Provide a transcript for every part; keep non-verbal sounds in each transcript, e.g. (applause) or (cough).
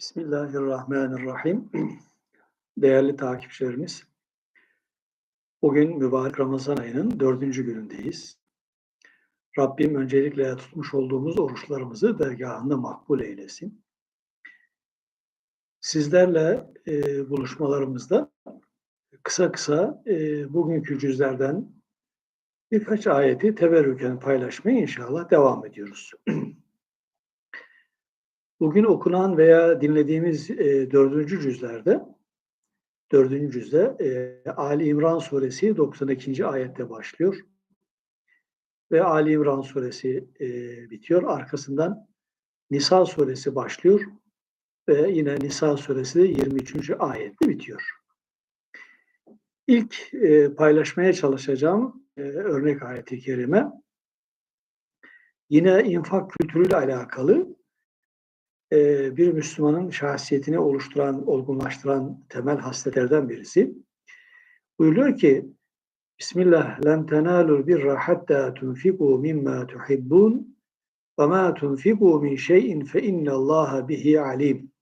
Bismillahirrahmanirrahim. (clears throat) Değerli takipçilerimiz, bugün mübarek Ramazan ayının dördüncü günündeyiz. Rabbim öncelikle tutmuş olduğumuz oruçlarımızı dergahında makbul eylesin. Sizlerle e, buluşmalarımızda kısa kısa e, bugünkü cüzlerden birkaç ayeti teberrüken paylaşmaya inşallah devam ediyoruz. (clears throat) Bugün okunan veya dinlediğimiz e, dördüncü cüzlerde, dördüncü cüzde e, Ali İmran suresi 92. ayette başlıyor. Ve Ali İmran suresi e, bitiyor. Arkasından Nisa suresi başlıyor. Ve yine Nisa suresi de 23. ayette bitiyor. İlk e, paylaşmaya çalışacağım e, örnek ayeti kerime yine infak kültürüyle alakalı e, bir Müslümanın şahsiyetini oluşturan, olgunlaştıran temel hasletlerden birisi. Buyuruyor ki Bismillah len tenalul birra hatta tunfiku mimma tuhibbun ve ma tunfiku min şeyin fe innallaha bihi alim.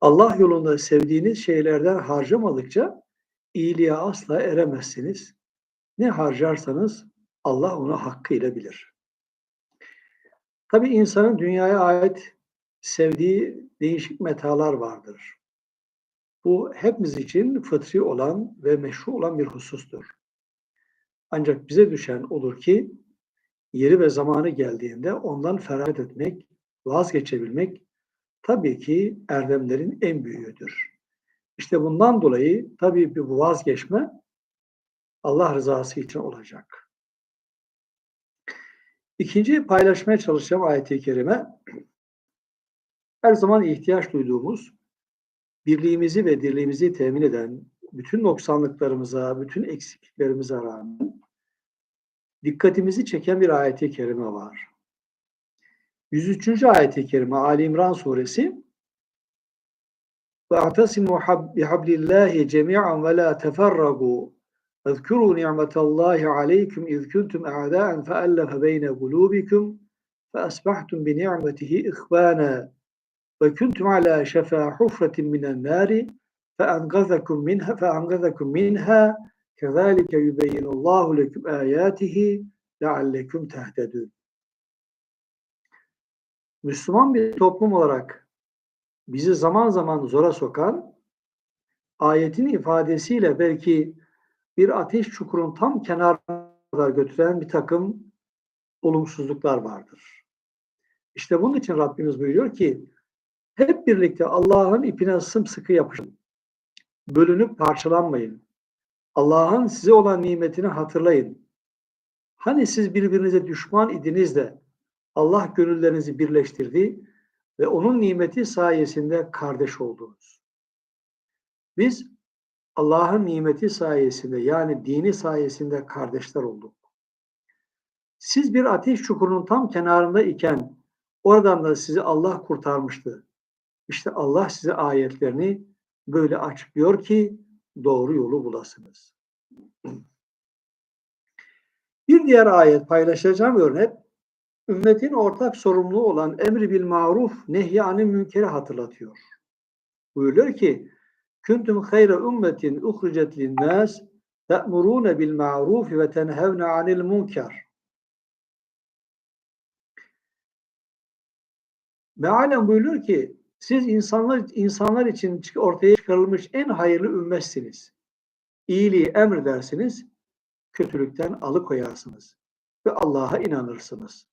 Allah yolunda sevdiğiniz şeylerden harcamadıkça iyiliğe asla eremezsiniz. Ne harcarsanız Allah onu hakkıyla bilir. Tabii insanın dünyaya ait sevdiği değişik metalar vardır. Bu hepimiz için fıtri olan ve meşru olan bir husustur. Ancak bize düşen olur ki yeri ve zamanı geldiğinde ondan feragat etmek, vazgeçebilmek tabii ki erdemlerin en büyüğüdür. İşte bundan dolayı tabii bu vazgeçme Allah rızası için olacak. İkinci paylaşmaya çalışacağım ayet-i kerime her zaman ihtiyaç duyduğumuz birliğimizi ve dirliğimizi temin eden bütün noksanlıklarımıza, bütün eksikliklerimize rağmen dikkatimizi çeken bir ayet-i kerime var. 103. ayet-i kerime Ali İmran suresi atasimu bihablillahi cemi'an ve la teferragu اذكروا نعمة الله عليكم إذ كنتم أعداء فألف بين قلوبكم فأصبحتم بنعمته إخوانا وكنتم على شفا حفرة من النار فأنقذكم منها فأنقذكم منها كذلك يبين الله لكم آياته لعلكم تهتدون Müslüman bir toplum olarak bizi zaman zaman zora sokan ayetin ifadesiyle belki bir ateş çukurun tam kenarına kadar götüren bir takım olumsuzluklar vardır. İşte bunun için Rabbimiz buyuruyor ki hep birlikte Allah'ın ipine sımsıkı yapışın. Bölünüp parçalanmayın. Allah'ın size olan nimetini hatırlayın. Hani siz birbirinize düşman idiniz de Allah gönüllerinizi birleştirdi ve onun nimeti sayesinde kardeş oldunuz. Biz Allah'ın nimeti sayesinde yani dini sayesinde kardeşler olduk. Siz bir ateş çukurunun tam kenarında iken oradan da sizi Allah kurtarmıştı. İşte Allah size ayetlerini böyle açıklıyor ki doğru yolu bulasınız. Bir diğer ayet paylaşacağım örnek ümmetin ortak sorumluluğu olan emri bil maruf nehyanı münkeri hatırlatıyor. Buyuruyor ki Kuntum hayra ummetin uhricet linnas te'murune bil ma'ruf ve tenhevne anil munkar. Mealen buyuruyor ki siz insanlar insanlar için ortaya çıkarılmış en hayırlı ümmetsiniz. İyiliği emredersiniz, kötülükten alıkoyarsınız ve Allah'a inanırsınız.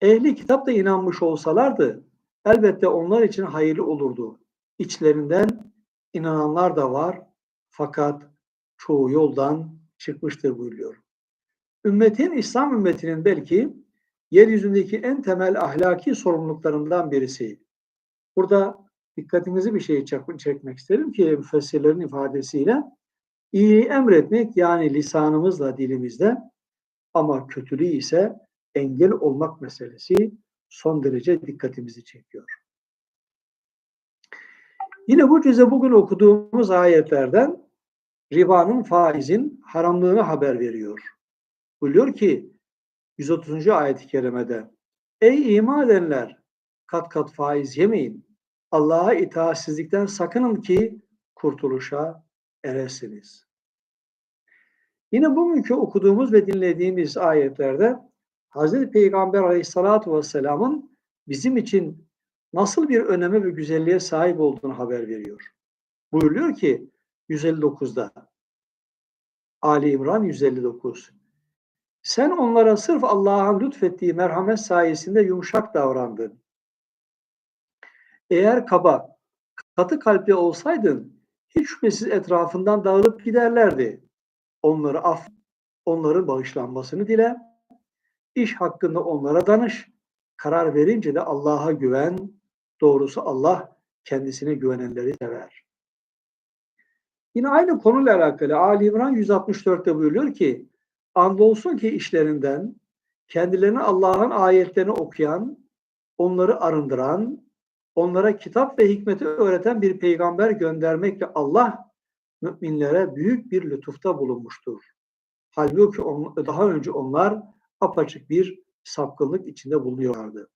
Ehli kitap da inanmış olsalardı elbette onlar için hayırlı olurdu. İçlerinden inananlar da var fakat çoğu yoldan çıkmıştır buyuruyor. Ümmetin, İslam ümmetinin belki yeryüzündeki en temel ahlaki sorumluluklarından birisi. Burada dikkatinizi bir şey çekmek isterim ki müfessirlerin ifadesiyle iyi emretmek yani lisanımızla dilimizde ama kötülüğü ise engel olmak meselesi son derece dikkatimizi çekiyor. Yine bu cüze bugün okuduğumuz ayetlerden ribanın faizin haramlığını haber veriyor. Buyuruyor ki 130. ayet-i kerimede Ey iman edenler kat kat faiz yemeyin. Allah'a itaatsizlikten sakının ki kurtuluşa eresiniz. Yine bugünkü okuduğumuz ve dinlediğimiz ayetlerde Hz. Peygamber Aleyhisselatü Vesselam'ın bizim için nasıl bir öneme ve güzelliğe sahip olduğunu haber veriyor. Buyuruyor ki 159'da Ali İmran 159 Sen onlara sırf Allah'ın lütfettiği merhamet sayesinde yumuşak davrandın. Eğer kaba, katı kalpli olsaydın hiç şüphesiz etrafından dağılıp giderlerdi. Onları af, onların bağışlanmasını dile. İş hakkında onlara danış. Karar verince de Allah'a güven. Doğrusu Allah kendisine güvenenleri sever. Yine aynı konuyla alakalı Ali İmran 164'te buyuruyor ki andolsun ki işlerinden kendilerine Allah'ın ayetlerini okuyan, onları arındıran, onlara kitap ve hikmeti öğreten bir peygamber göndermekle Allah müminlere büyük bir lütufta bulunmuştur. Halbuki on, daha önce onlar apaçık bir sapkınlık içinde bulunuyorlardı.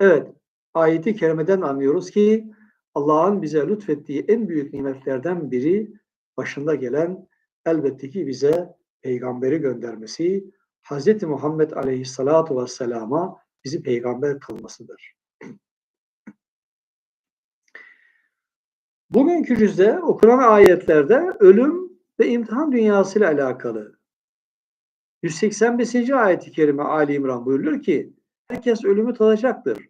Evet, ayeti kerimeden anlıyoruz ki Allah'ın bize lütfettiği en büyük nimetlerden biri başında gelen elbette ki bize peygamberi göndermesi, Hz. Muhammed Aleyhissalatu vesselama bizi peygamber kılmasıdır. Bugünkü cüzde okunan ayetlerde ölüm ve imtihan dünyası ile alakalı. 185. ayet-i kerime Ali İmran buyuruyor ki herkes ölümü tadacaktır.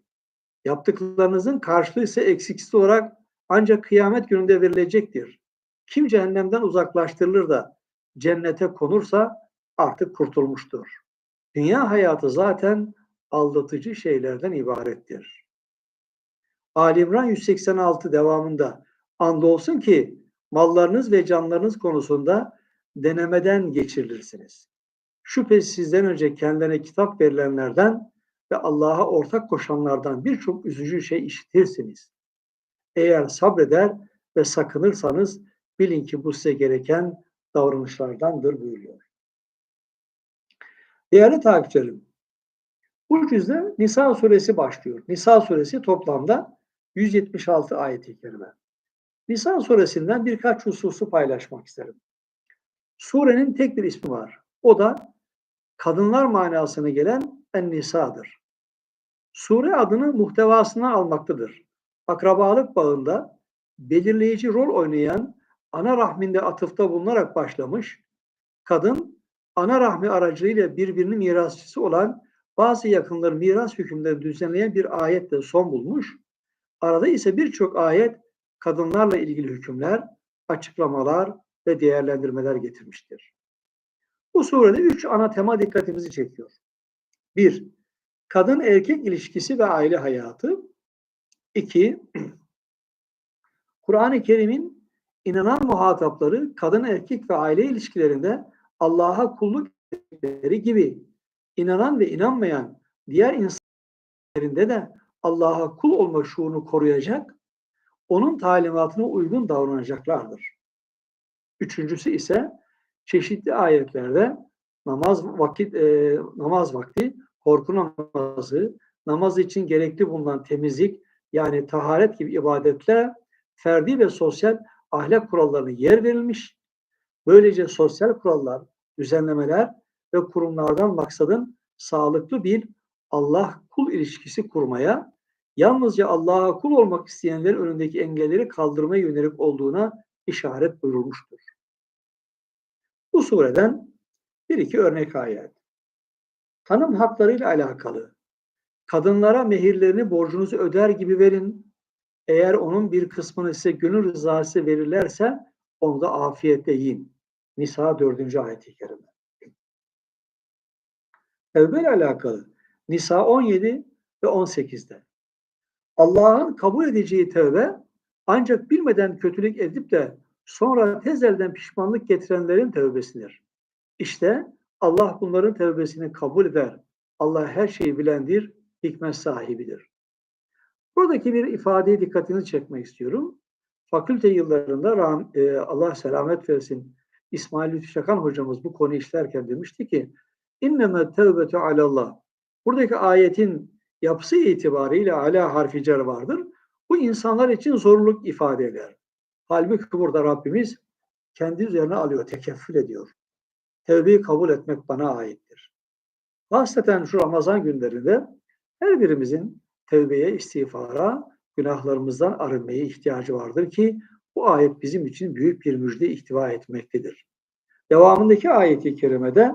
Yaptıklarınızın karşılığı ise eksiksiz olarak ancak kıyamet gününde verilecektir. Kim cehennemden uzaklaştırılır da cennete konursa artık kurtulmuştur. Dünya hayatı zaten aldatıcı şeylerden ibarettir. Ali İmran 186 devamında andolsun ki mallarınız ve canlarınız konusunda denemeden geçirilirsiniz. Şüphesiz sizden önce kendilerine kitap verilenlerden ve Allah'a ortak koşanlardan birçok üzücü şey işitirsiniz. Eğer sabreder ve sakınırsanız bilin ki bu size gereken davranışlardandır buyuruyor. Değerli takipçilerim, bu cüzde Nisa suresi başlıyor. Nisa suresi toplamda 176 ayet-i kerime. Nisa suresinden birkaç hususu paylaşmak isterim. Surenin tek bir ismi var. O da kadınlar manasını gelen En-Nisa'dır. Sure adını muhtevasına almaktadır. Akrabalık bağında belirleyici rol oynayan ana rahminde atıfta bulunarak başlamış, kadın ana rahmi aracılığıyla birbirinin mirasçısı olan bazı yakınların miras hükümlerini düzenleyen bir ayetle son bulmuş, arada ise birçok ayet kadınlarla ilgili hükümler, açıklamalar ve değerlendirmeler getirmiştir. Bu surede üç ana tema dikkatimizi çekiyor. Bir, kadın erkek ilişkisi ve aile hayatı. İki, (clears throat) Kur'an-ı Kerim'in inanan muhatapları kadın erkek ve aile ilişkilerinde Allah'a kulluk ettikleri gibi inanan ve inanmayan diğer insanlarında de Allah'a kul olma şuurunu koruyacak, onun talimatına uygun davranacaklardır. Üçüncüsü ise çeşitli ayetlerde namaz vakit e, namaz vakti korku namazı, namaz için gerekli bulunan temizlik yani taharet gibi ibadetle ferdi ve sosyal ahlak kurallarına yer verilmiş. Böylece sosyal kurallar, düzenlemeler ve kurumlardan maksadın sağlıklı bir Allah kul ilişkisi kurmaya, yalnızca Allah'a kul olmak isteyenlerin önündeki engelleri kaldırmaya yönelik olduğuna işaret buyurulmuştur. Bu sureden bir iki örnek ayet. Hanım haklarıyla alakalı. Kadınlara mehirlerini borcunuzu öder gibi verin. Eğer onun bir kısmını size gönül rızası verirlerse onu da afiyetle yiyin. Nisa 4. ayet-i kerime. Tevbe ile alakalı. Nisa 17 ve 18'de. Allah'ın kabul edeceği tevbe ancak bilmeden kötülük edip de sonra tez elden pişmanlık getirenlerin tevbesidir. İşte Allah bunların tevbesini kabul eder. Allah her şeyi bilendir, hikmet sahibidir. Buradaki bir ifadeye dikkatini çekmek istiyorum. Fakülte yıllarında e, Allah selamet versin İsmail Lütfü Şakan hocamız bu konu işlerken demişti ki inneme tevbetu alallah. Buradaki ayetin yapısı itibariyle ala harfi cer vardır. Bu insanlar için zorluk ifade eder. Halbuki burada Rabbimiz kendi üzerine alıyor, tekeffül ediyor. Tevbeyi kabul etmek bana aittir. Hasreten şu Ramazan günlerinde her birimizin tevbeye, istiğfara, günahlarımızdan arınmaya ihtiyacı vardır ki bu ayet bizim için büyük bir müjde ihtiva etmektedir. Devamındaki ayeti kerimede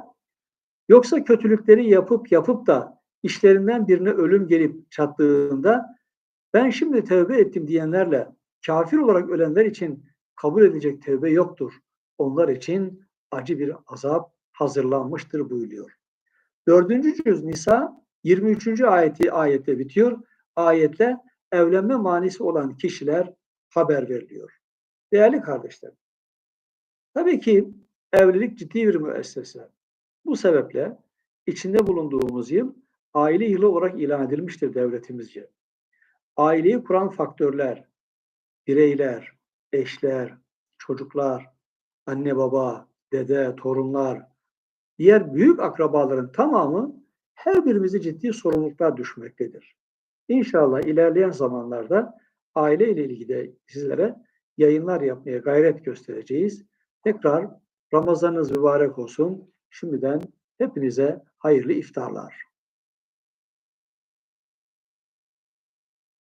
yoksa kötülükleri yapıp yapıp da işlerinden birine ölüm gelip çattığında ben şimdi tövbe ettim diyenlerle kafir olarak ölenler için kabul edilecek tövbe yoktur. Onlar için acı bir azap hazırlanmıştır buyuruyor. Dördüncü cüz Nisa 23. ayeti ayette bitiyor. Ayetle evlenme manisi olan kişiler haber veriliyor. Değerli kardeşlerim, tabii ki evlilik ciddi bir müessese. Bu sebeple içinde bulunduğumuz yıl aile yılı olarak ilan edilmiştir devletimizce. Aileyi kuran faktörler, bireyler, eşler, çocuklar, anne baba, dede, torunlar, diğer büyük akrabaların tamamı her birimizi ciddi sorumluluklar düşmektedir. İnşallah ilerleyen zamanlarda aile ile ilgili sizlere yayınlar yapmaya gayret göstereceğiz. Tekrar Ramazanınız mübarek olsun. Şimdiden hepinize hayırlı iftarlar.